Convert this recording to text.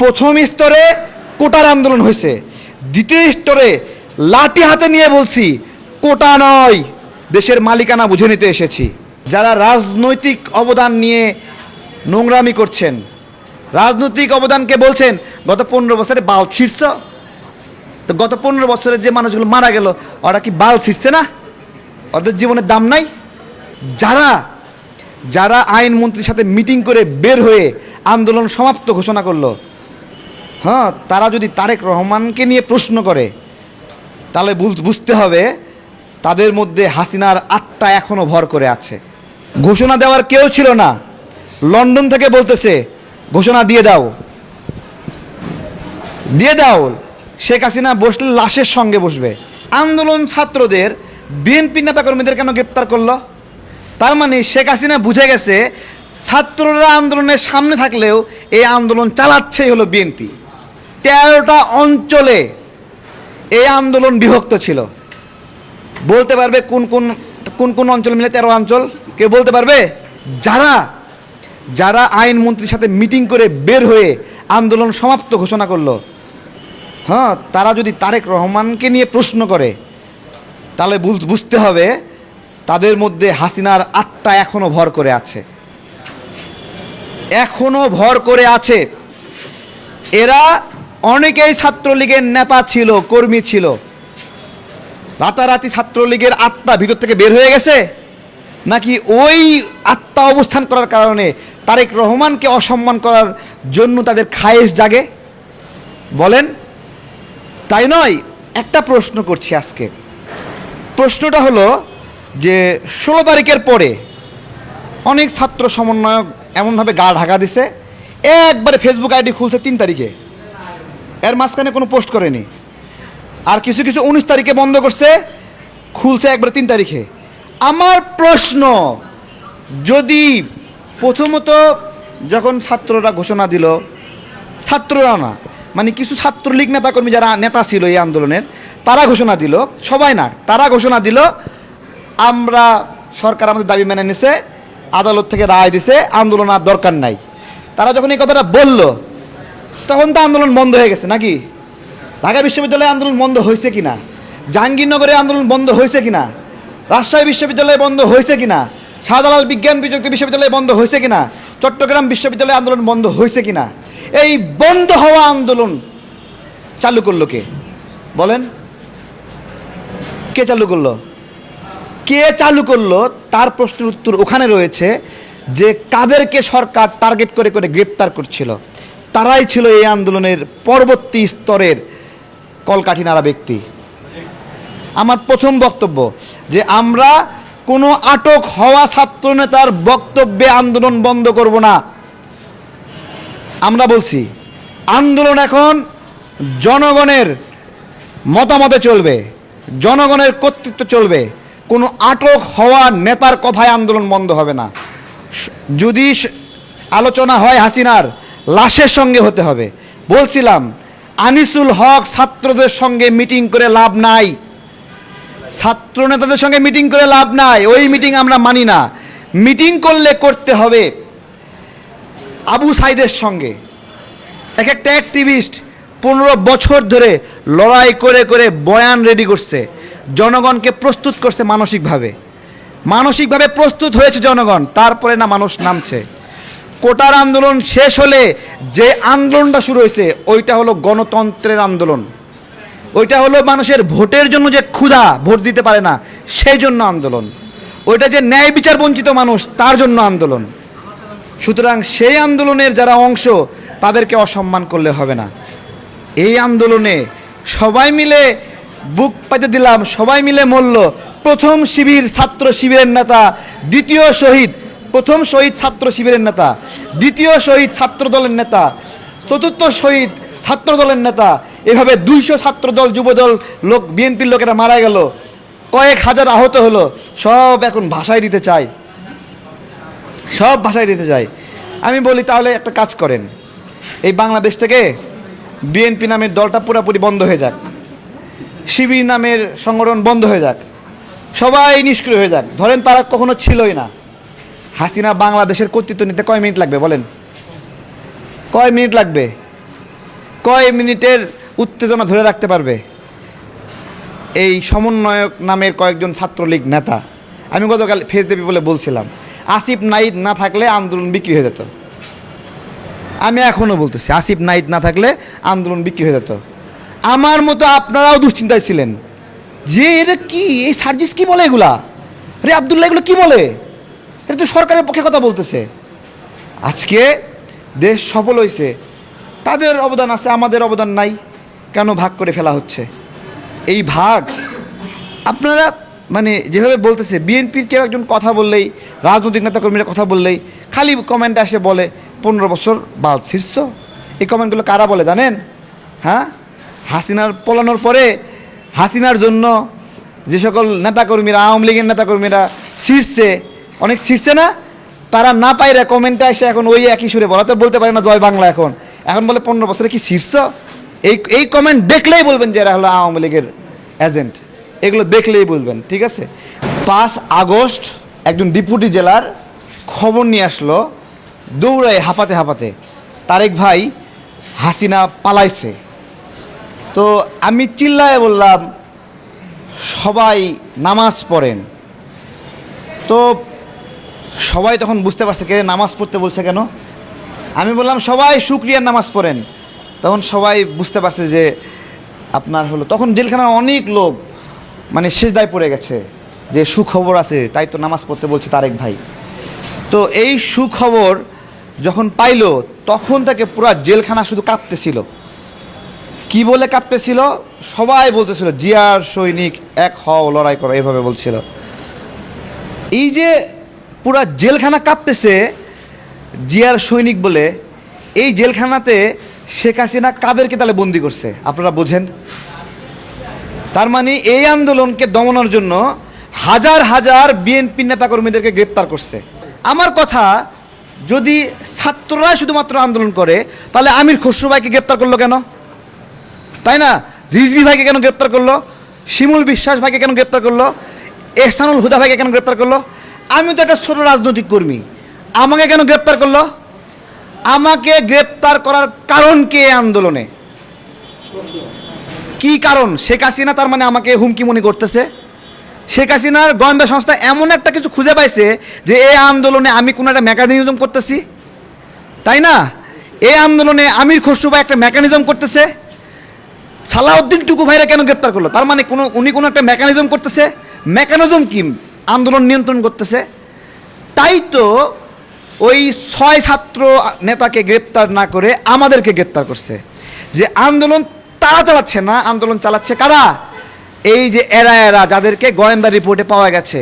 প্রথম স্তরে কোটার আন্দোলন হয়েছে। দ্বিতীয় স্তরে লাঠি হাতে নিয়ে বলছি, কোটা নয়, দেশের মালিকানা বুঝে নিতে এসেছি। যারা রাজনৈতিক অবদান নিয়ে নোংরামি করছেন, রাজনৈতিক অবদানকে বলছেন, গত পনেরো বছরে বাল ছিঁড়ছ? তো গত পনেরো বছরে যে মানুষগুলো মারা গেল, ওরা কি বাল ছিঁড়ছে না? ওদের জীবনের দাম নাই? যারা যারা আইনমন্ত্রীর সাথে মিটিং করে বের হয়ে আন্দোলন সমাপ্ত ঘোষণা করল হ্যাঁ তারা যদি তারেক রহমানকে নিয়ে প্রশ্ন করে, তাহলে বুঝতে হবে তাদের মধ্যে হাসিনার আত্মা এখনও ভর করে আছে। ঘোষণা দেওয়ার কেউ ছিল না। লন্ডন থেকে বলতেছে, ঘোষণা দিয়ে দাও। দিয়ে দাও, শেখ হাসিনা বসলে লাশের সঙ্গে বসবে। আন্দোলন ছাত্রদের, বিএনপি নেতাকর্মীদের কেন গ্রেপ্তার করল? তার মানে শেখ হাসিনা বুঝে গেছে, ছাত্ররা আন্দোলনের সামনে থাকলেও এই আন্দোলন চালাচ্ছেই হলো বিএনপি। তেরোটা অঞ্চলে এই আন্দোলন বিভক্ত ছিল। বলতে পারবে কোন কোন কোন কোন অঞ্চল মিলে তেরো অঞ্চল? কেউ বলতে পারবে? যারা যারা আইনমন্ত্রীর সাথে মিটিং করে বের হয়ে আন্দোলন সমাপ্ত ঘোষণা করল হ্যাঁ তারা যদি তারেক রহমানকে নিয়ে প্রশ্ন করে, তাহলে বুঝতে হবে তাদের মধ্যে হাসিনার আত্মা এখনও ভর করে আছে। এখনও ভর করে আছে। এরা অনেকেই ছাত্রলীগের নেতা ছিল, কর্মী ছিল। রাতারাতি ছাত্রলীগের আত্মা ভিতর থেকে বের হয়ে গেছে? নাকি ওই আত্মা অবস্থান করার কারণে তারেক রহমানকে অসম্মান করার জন্য তাদের খায়েশ জাগে? বলেন, তাই নয়, একটা প্রশ্ন করছি আজকে। প্রশ্নটা হলো যে, ষোলো তারিখের পরে অনেক ছাত্র সমন্বয়ক এমনভাবে গা ঢাকা দিছে, একবারে ফেসবুক আইডি খুলছে তিন তারিখে। এর মাঝখানে কোনো পোস্ট করেনি। আর কিছু কিছু উনিশ তারিখে বন্ধ করছে, খুলছে একবারে তিন তারিখে। আমার প্রশ্ন, যদি প্রথমত যখন ছাত্ররা ঘোষণা দিল, ছাত্ররা না মানে কিছু ছাত্রলীগ নেতাকর্মী যারা নেতা ছিল এই আন্দোলনের, তারা ঘোষণা দিল, সবাই না, তারা ঘোষণা দিল, আমরা সরকার আমাদের দাবি মেনে নিছে, আদালত থেকে রায় দিছে, আন্দোলন আর দরকার নাই। তারা যখন এই কথাটা বলল তখন তো আন্দোলন বন্ধ হয়ে গেছে, নাকি? ঢাকা বিশ্ববিদ্যালয়ে আন্দোলন বন্ধ হয়েছে কিনা? জাহাঙ্গীরনগরে আন্দোলন বন্ধ হয়েছে কিনা? রাজশাহী বিশ্ববিদ্যালয়ে বন্ধ হয়েছে কিনা? শাহজালাল বিজ্ঞান প্রযুক্তি বিশ্ববিদ্যালয়ে বন্ধ হয়েছে কিনা? চট্টগ্রাম বিশ্ববিদ্যালয়ে আন্দোলন বন্ধ হয়েছে কিনা? এই বন্ধ হওয়া আন্দোলন চালু করল কে? বলেন। কে চালু করল? কে চালু করল? তার প্রশ্নের উত্তর ওখানে রয়েছে যে, কাদেরকে সরকার টার্গেট করে করে গ্রেপ্তার করছিল? তারাই ছিল এই আন্দোলনের পরবর্তী স্তরের কলকাঠি নাড়া ব্যক্তি। আমার প্রথম বক্তব্য যে আমরা কোনো আটক হওয়া ছাত্রনেতার বক্তব্যে আন্দোলন বন্ধ করব না। আমরা বলছি, আন্দোলন এখন জনগণের মতামতে চলবে, জনগণের কর্তৃত্ব চলবে। কোনো আটক হওয়া নেতার কথায় আন্দোলন বন্ধ হবে না। যদি আলোচনা হয় হাসিনার লাশের সঙ্গে হতে হবে। বলছিলাম, আনিসুল হক ছাত্রদের সঙ্গে মিটিং করে লাভ নাই। ছাত্র নেতাদের সঙ্গে মিটিং করে লাভ নাই, ওই মিটিং আমরা মানি না। মিটিং করলে করতে হবে আবু সাইদের সঙ্গে। এক একটা অ্যাক্টিভিস্ট পনেরো বছর ধরে লড়াই করে করে বয়ান রেডি করছে, জনগণকে প্রস্তুত করছে মানসিকভাবে। মানসিকভাবে প্রস্তুত হয়েছে জনগণ, তারপরে না মানুষ নামছে। কোটার আন্দোলন শেষ হলে যে আন্দোলনটা শুরু হয়েছে, ওইটা হলো গণতন্ত্রের আন্দোলন। ওইটা হলো মানুষের ভোটের জন্য যে ক্ষুধা ভোট দিতে পারে না, সেই জন্য আন্দোলন। ওইটা যে ন্যায় বিচার বঞ্চিত মানুষ, তার জন্য আন্দোলন। সুতরাং সেই আন্দোলনের যারা অংশ, তাদেরকে অসম্মান করলে হবে না। এই আন্দোলনে সবাই মিলে বুক পাইতে দিলাম, সবাই মিলে মরল। প্রথম শিবির, ছাত্র শিবিরের নেতা, দ্বিতীয় শহীদ প্রথম শহীদ ছাত্র শিবিরের নেতা, দ্বিতীয় শহীদ ছাত্র দলের নেতা, চতুর্থ শহীদ ছাত্র দলের নেতা, এভাবে দুইশো ছাত্র দল যুবদল, লোক, বিএনপির লোকেরা মারা গেল। কয়েক হাজার আহত হলো, সব এখন ভাষায় দিতে চায়। সব ভাষায় দিতে চাই আমি বলি, তাহলে একটা কাজ করেন। এই বাংলাদেশ থেকে বিএনপি নামের দলটা পুরোপুরি বন্ধ হয়ে যাক। শিবির নামের সংগঠন বন্ধ হয়ে যাক। সবাই নিষ্ক্রিয় হয়ে যাক। ধরেন তারা কখনো ছিলই না। হাসিনা বাংলাদেশের কর্তৃত্ব নিতে কয় মিনিট লাগবে বলেন? কয় মিনিট লাগবে? কয় মিনিটের উত্তেজনা ধরে রাখতে পারবে? এই সমন্বয়ক নামের কয়েকজন ছাত্রলীগ নেতা, আমি গতকাল ফেস দেবী বলে বলছিলাম, আসিফ নাইদ না থাকলে আন্দোলন বিক্রি হয়ে যেত। আমি এখনও বলতেছি, আসিফ নাইদ না থাকলে আন্দোলন বিক্রি হয়ে যেত। আমার মতো আপনারাও দুশ্চিন্তায় ছিলেন। যে এটা কি? এই সার্জিস কি বলে এগুলা? রে আবদুল্লাহ এগুলো কি বলে? এটা তো সরকারের পক্ষে কথা বলতেছে। আজকে দেশ সফল হয়েছে তাদের অবদান আছে, আমাদের অবদান নাই। কেন ভাগ করে ফেলা হচ্ছে? এই ভাগ, আপনারা মানে যেভাবে বলতেছে, বিএনপির কেউ একজন কথা বললেই, রাজনৈতিক নেতাকর্মীরা কথা বললেই, খালি কমেন্ট আসে বলে, পনেরো বছর বাদ শীর্ষ এই কমেন্টগুলো কারা বলে জানেন? হ্যাঁ? হাসিনার পলানোর পরে, হাসিনার জন্য যে সকল নেতাকর্মীরা, আওয়ামী লীগের নেতাকর্মীরা শীর্ষে অনেক শীর্ষে না। তারা না পাইরে কমেন্টে এসে এখন ওই একই সুরে বলা তো বলতে পারে না জয় বাংলা এখন। এখন বলে পনেরো বছরে কি শীর্ষ এই এই কমেন্ট দেখলেই বলবেন যে এরা হলো আওয়ামী লীগের এজেন্ট এগুলো দেখলেই বলবেন, ঠিক আছে? পাঁচ আগস্ট একজন ডিপুটি জেলার খবর নিয়ে আসলো, দৌড়ায় হাঁপাতে হাঁপাতে। তারেক ভাই হাসিনা পালাইছে। তো আমি চিল্লায় বললাম, সবাই নামাজ পড়েন। তো সবাই তখন বুঝতে পারছে কে নামাজ পড়তে বলছে কেন? আমি বললাম, সবাই শুক্রিয়ার নামাজ পড়েন। তখন সবাই বুঝতে পারছে যে আপনার হলো, তখন জেলখানার অনেক লোক মানে শেষদায় পড়ে গেছে যে সুখবর আছে, তাই তো নামাজ পড়তে বলছে তারেক ভাই। তো এই সুখবর যখন পাইলো, তখন তাকে পুরা জেলখানা শুধু কাঁপতেছিল। কি বলে কাঁপতেছিল? সবাই বলতেছিল, জিয়ার সৈনিক এক হও, লড়াই করো, এভাবে বলছিল। এই যে পুরা জেলখানা কাঁপতেছে জিয়ার সৈনিক বলে। এই জেলখানাতে শেখ হাসিনা কাদেরকে তাহলে বন্দি করছে? আপনারা বোঝেন? তার মানে এই আন্দোলনকে দমনের জন্য হাজার হাজার বিএনপি নেতাকর্মীদেরকে গ্রেপ্তার করছে। আমার কথা, যদি ছাত্ররা শুধুমাত্র আন্দোলন করে, তাহলে আমির খসরু ভাইকে গ্রেপ্তার করল কেন? তাই না? রিজভি ভাইকে কেন গ্রেপ্তার করল? শিমুল বিশ্বাস ভাইকে কেন গ্রেপ্তার করল? এহসানুল হুদা ভাইকে কেন গ্রেপ্তার করল? আমি তো একটা ছোট রাজনৈতিক কর্মী। আমাকে কেন গ্রেপ্তার করল? আমাকে গ্রেপ্তার করার কারণ কে আন্দোলনে? কি কারণ? শেখ হাসিনা তার মানে আমাকে হুমকি মনে করতেছে। শেখ হাসিনার গোয়েন্দা সংস্থা এমন একটা কিছু খুঁজে পাইছে যে এই আন্দোলনে আমি কোনো একটা মেকানিজম করতেছি। তাই না? এই আন্দোলনে আমির খসরু ভাই একটা মেকানিজম করতেছে। সালাউদ্দিন টুকু ভাইরা কেন গ্রেপ্তার করল? তার মানে কোনো উনি কোনো একটা মেকানিজম করতেছে। মেকানিজম কি? আন্দোলন নিয়ন্ত্রণ করতেছে। তাই তো ওই ছয় ছাত্র নেতাকে গ্রেপ্তার না করে আমাদেরকে গ্রেপ্তার করছে। যে আন্দোলন তারা চালাচ্ছে না, আন্দোলন চালাচ্ছে কারা? এই যে এরা এরা, যাদেরকে গোয়েন্দা রিপোর্টে পাওয়া গেছে।